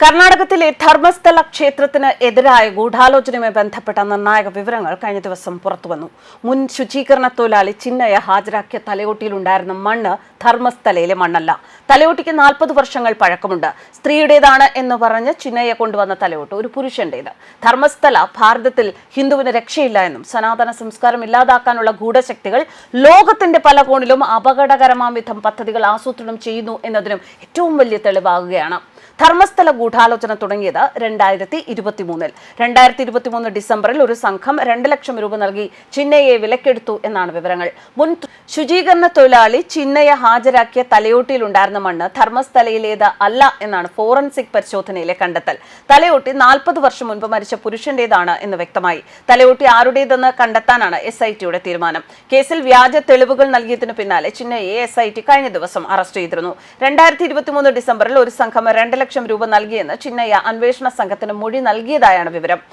കർണാടകത്തിലെ ധർമ്മസ്ഥല ക്ഷേത്രത്തിന് എതിരായ ഗൂഢാലോചനയുമായി ബന്ധപ്പെട്ട നിർണായക വിവരങ്ങൾ കഴിഞ്ഞ ദിവസം പുറത്തുവന്നു. മുൻ ശുചീകരണ തൊഴിലാളി ചിന്നയ ഹാജരാക്കിയ തലയോട്ടിയിലുണ്ടായിരുന്ന മണ്ണ് ധർമ്മസ്ഥലയിലെ മണ്ണല്ല. തലയോട്ടിക്ക് നാൽപ്പത് വർഷങ്ങൾ പഴക്കമുണ്ട്. സ്ത്രീയുടേതാണ് എന്ന് പറഞ്ഞ് ചിന്നയ്യ കൊണ്ടുവന്ന തലയോട്ട് ഒരു പുരുഷന്റേത്. ധർമ്മസ്ഥല ഭാരതത്തിൽ ഹിന്ദുവിന് രക്ഷയില്ല എന്നും സനാതന സംസ്കാരം ഇല്ലാതാക്കാനുള്ള ഗൂഢശക്തികൾ ലോകത്തിന്റെ പല കോണിലും അപകടകരമാം വിധം പദ്ധതികൾ ആസൂത്രണം ചെയ്യുന്നു എന്നതിനും ഏറ്റവും വലിയ തെളിവാകുകയാണ്. ധർമ്മസ്ഥല ഗൂഢാലോചന തുടങ്ങിയത് രണ്ടായിരത്തി ഇരുപത്തി മൂന്നിൽ രണ്ടായിരത്തി ഇരുപത്തി മൂന്ന് ഡിസംബറിൽ ഒരു സംഘം രണ്ട് ലക്ഷം രൂപ നൽകി ചിന്നയെ വിലക്കെടുത്തു എന്നാണ് വിവരങ്ങൾ. മുൻ ശുചീകരണ തൊഴിലാളി ചിന്നയെ ഹാജരാക്കിയ തലയോട്ടിയിലുണ്ടായിരുന്ന മണ്ണ് ധർമ്മസ്ഥലയിലേത് അല്ല എന്നാണ് ഫോറൻസിക് പരിശോധനയിലെ കണ്ടെത്തൽ. തലയോട്ടി നാൽപ്പത് വർഷം മുൻപ് മരിച്ച പുരുഷന്റേതാണ് എന്ന് വ്യക്തമായി. തലയോട്ടി ആരുടേതെന്ന് കണ്ടെത്താനാണ് എസ് ഐ ടിയുടെ തീരുമാനം. കേസിൽ വ്യാജ തെളിവുകൾ നൽകിയതിനു പിന്നാലെ ചിന്നയെ എസ് ഐ ടി കഴിഞ്ഞ ദിവസം അറസ്റ്റ് ചെയ്തിരുന്നു. രണ്ടായിരത്തി ഇരുപത്തിമൂന്ന് ഡിസംബറിൽ ഒരു സംഘം രണ്ട് ലക്ഷം രൂപ നൽകിയെന്ന് ചിന്നയ്യ അന്വേഷണ സംഘത്തിന് മൊഴി നൽകിയതായാണ് വിവരം